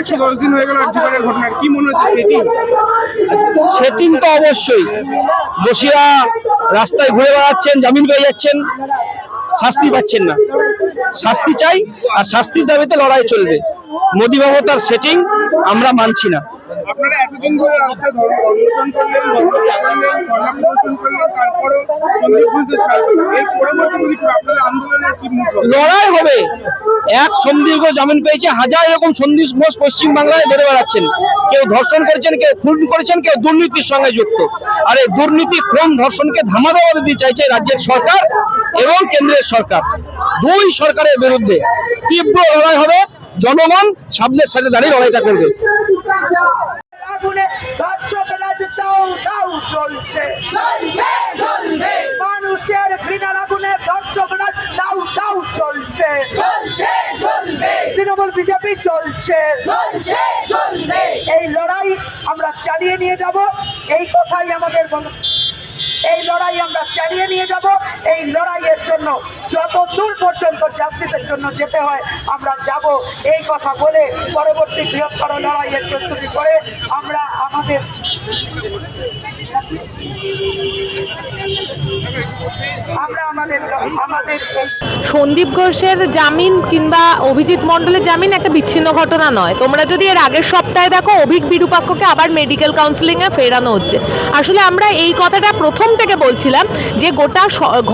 একশো দশ দিন হয়ে কি মনে হচ্ছে, সেটি? সেটিং তো অবশ্যই। দোষীরা রাস্তায় ঘুরে বেড়াচ্ছেন, জামিন পেয়ে যাচ্ছেন। শাস্তি পাচ্ছেন না। শাস্তি চাই আর শাস্তির দাবিতে লড়াই চলবে। মোদী মমতার সেটিং আমরা মানছি না। আপনারা এতদিন ধরে রাস্তায় ধর্ম অন্বেষণ করলেন ধর্মঘট প্রদর্শন করলেন তারপরও সন্দীপ ঘোষদের ছাড় পেলেন। এর পরবর্তী আপনাদের আন্দোলনের কি লড়াই হবে। এক ঘোষ জামিন পেয়েছে হাজার এরকম সন্দীপ ঘোষ পশ্চিম বাংলায় ধরে বেড়াচ্ছেন। কেউ ধর্ষণ করেছেন কেউ খুন করেছেন কেউ দুর্নীতির সঙ্গে যুক্ত। আর এই দুর্নীতি খুন ধর্ষণকে ধামাধামা দিতে চাইছে রাজ্যের সরকার। এবং কেন্দ্রের সরকার। দুই সরকারের বিরুদ্ধে তীব্র লড়াই হবে। জনগণ সামনের সাথে দাঁড়িয়ে লড়াইটা করবে। চলছে। চলছে মানুষের ঘৃণার আগুনে ধর্ষকরা দাউ দাউ চলছে। চলছে চলবে। তৃণমূল বিজেপি চলছে। চলছে চলবে। এই লড়াই আমরা চালিয়ে নিয়ে যাব। এই কথাই আমাদের বল- এই লড়াই আমরা চালিয়ে নিয়ে যাব। এই লড়াইয়ের জন্য যত দূর পর্যন্ত জাস্টিসের জন্য যেতে হয়, আমরা যাব। এই কথা বলে পরবর্তী বৃহত্তর লড়াইয়ের প্রস্তুতি করে আমরা আমাদের সন্দীপ ঘোষের জামিন কিংবা অভিজিৎ মণ্ডলের জামিন একটা বিচ্ছিন্ন ঘটনা নয়। তোমরা যদি এর আগের সপ্তাহে দেখো, অভিক বিরূপাক্ষকে আবার মেডিকেল কাউন্সিলিংয়ে ফেরানো হচ্ছে। আসলে আমরা এই কথাটা প্রথম থেকে বলছিলাম যে গোটা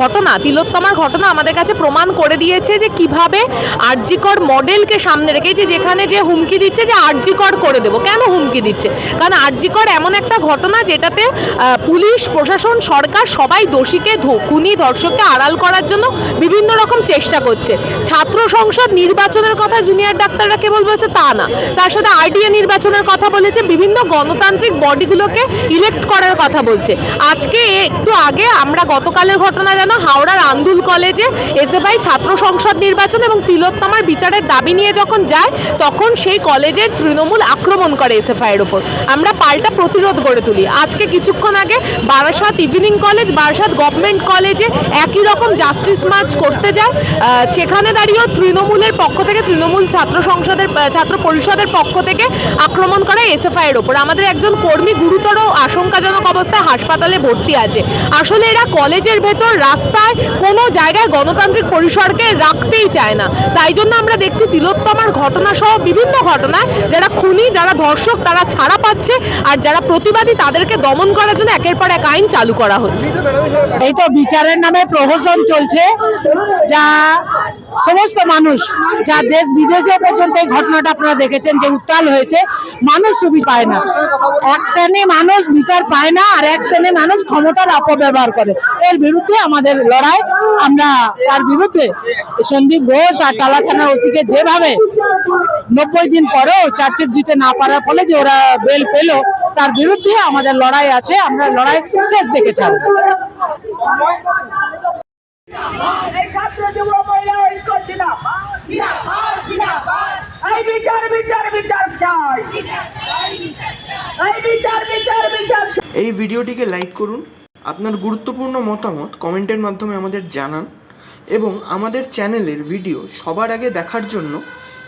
ঘটনা, তিলোত্তমার ঘটনা আমাদের কাছে প্রমাণ করে দিয়েছে যে কীভাবে আরজিকর মডেলকে সামনে রেখে যে যেখানে যে হুমকি দিচ্ছে যে আরজিকর করে দেবো। কেন হুমকি দিচ্ছে? কারণ আরজিকর এমন একটা ঘটনা যেটাতে পুলিশ, প্রশাসন, সরকার সবাই দোষীকে খুনি ধর্ষককে আড়াল করার জন্য বিভিন্ন রকম চেষ্টা করছে। ছাত্র সংসদ নির্বাচনের কথা জুনিয়র ডাক্তাররা কেবল বলছে তা না। তার সাথে আরটিএ নির্বাচনের কথা বলেছে, বিভিন্ন গণতান্ত্রিক বডিগুলোকে ইলেক্ট করার কথা বলছে। আজকে একটু আগে আমরা গতকালের ঘটনা জানো, হাওড়ার আন্দুল কলেজে এসএফআই ছাত্র সংসদ নির্বাচন এবং তিলোত্তমার বিচারের দাবি নিয়ে যখন যায়, তখন সেই কলেজের তৃণমূল আক্রমণ করে এসএফআই এর উপর। আমরা পাল্টা প্রতিরোধ গড়ে তুলি। আজকে কিছুক্ষণ আগে Barasat evening college Barasat government কলেজে একই রকম জাস্টিস মার্চ করতে যায়। সেখানে দাঁড়িয়েও তৃণমূলের পক্ষ থেকে, তৃণমূল ছাত্র সংসদের ছাত্র পরিষদের পক্ষ থেকে আক্রমণ করে এসএফআই এর ওপর। আমাদের একজন কর্মী গুরুতর আশঙ্কাজনক অবস্থায় হাসপাতালে ভর্তি আছে। আসলে এরা কলেজের ভেতর, রাস্তায় কোনো জায়গায় গণতান্ত্রিক পরিসরকে রাখতেই চায় না। তাই জন্য আমরা দেখছি তিলোত্তমার ঘটনা সহ বিভিন্ন ঘটনায় যারা খুনি, যারা ধর্ষক, তারা ছাড়া পাচ্ছে আর যারা প্রতিবাদী তাদেরকে দমন করার জন্য একের পর এক আইন চালু করা হচ্ছে। এই বিচারের নামে প্রহসন চলছে, যা সমস্ত মানুষ, যা দেশ বিদেশে পর্যন্ত এই ঘটনাটা আপনারা দেখেছেন যে উত্তাল হয়েছে, মানুষ সুবিধা পায় না। এক শ্রেণি মানুষ বিচার পায় না, আর এক শ্রেণি মানুষ ক্ষমতার অপব্যবহার করে। এর বিরুদ্ধে আমাদের লড়াই, আমরা তার বিরুদ্ধে সন্দীপ ঘোষ আর টালা থানার ওসিকে যেভাবে নব্বই দিন পরেও চার্জশিট দিতে না পারার ফলে যে ওরা বেল পেল, তার বিরুদ্ধে আমাদের লড়াই আছে, আমরা লড়াই শেষ দেখে ছাড়বো। এই ছাত্র যুব মহিলা ঐক্য জিন্দাবাদ। জিন্দাবাদ জিন্দাবাদ এই বিচার বিচার বিচার চাই এই বিচার বিচার বিচার চাই। এই ভিডিওটিকে লাইক করুন আপনার গুরুত্বপূর্ণ মতামত কমেন্টের মাধ্যমে আমাদের জানান এবং আমাদের চ্যানেলের ভিডিও সবার আগে দেখার জন্য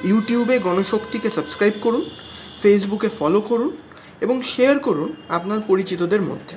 ইউটিউবে গণশক্তিকে সাবস্ক্রাইব করুন ফেসবুকে ফলো করুন এবং শেয়ার করুন আপনার পরিচিতদের মধ্যে